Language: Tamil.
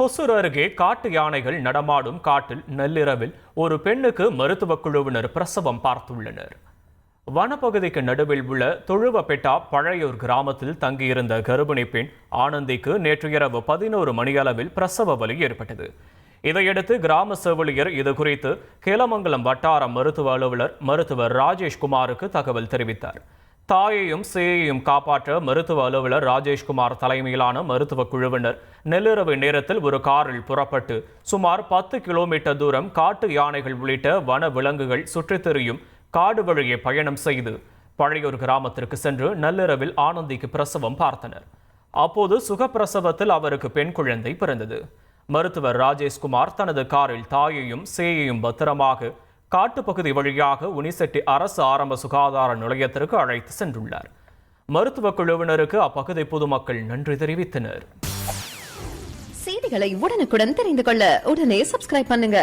கொசூர் அருகே காட்டு யானைகள் நடமாடும் காட்டில் நள்ளிரவில் ஒரு பெண்ணுக்கு மருத்துவக் குழுவினர் பிரசவம் பார்த்துள்ளனர். வனப்பகுதிக்கு நடுவில் உள்ள தொழுவப்பெட்டா பழையூர் கிராமத்தில் தங்கியிருந்த கர்ப்பிணி பெண் ஆனந்திக்கு நேற்று இரவு பதினோரு மணியளவில் பிரசவ வலி ஏற்பட்டது. இதையடுத்து கிராம செவிலியர் இது குறித்து கேலமங்கலம் வட்டார மருத்துவ அலுவலர் மருத்துவர் ராஜேஷ்குமாருக்கு தகவல் தெரிவித்தார். தாயையும் சேயையும் காப்பாற்ற மருத்துவ அலுவலர் ராஜேஷ்குமார் தலைமையிலான மருத்துவ குழுவினர் நள்ளிரவு நேரத்தில் ஒரு காரில் புறப்பட்டு சுமார் பத்து கிலோமீட்டர் தூரம் காட்டு யானைகள் உள்ளிட்ட வன விலங்குகள் சுற்றித் திரியும் காடு வழியே பயணம் செய்து பழையூர் கிராமத்திற்கு சென்று நள்ளிரவில் ஆனந்திக்கு பிரசவம் பார்த்தனர். அப்போது சுகப்பிரசவத்தில் அவருக்கு பெண் குழந்தை பிறந்தது. மருத்துவர் ராஜேஷ்குமார் தனது காரில் தாயையும் சேயையும் பத்திரமாக காட்டுப்பகுதி வழியாக உனிசெட்டி அரசு ஆரம்ப சுகாதார நிலையத்திற்கு அழைத்து சென்றுள்ளார். மருத்துவ குழுவினருக்கு அப்பகுதி பொதுமக்கள் நன்றி தெரிவித்தனர். செய்திகளை உடனுக்குடன் தெரிந்து கொள்ள உடனே சப்ஸ்கிரைப் பண்ணுங்க.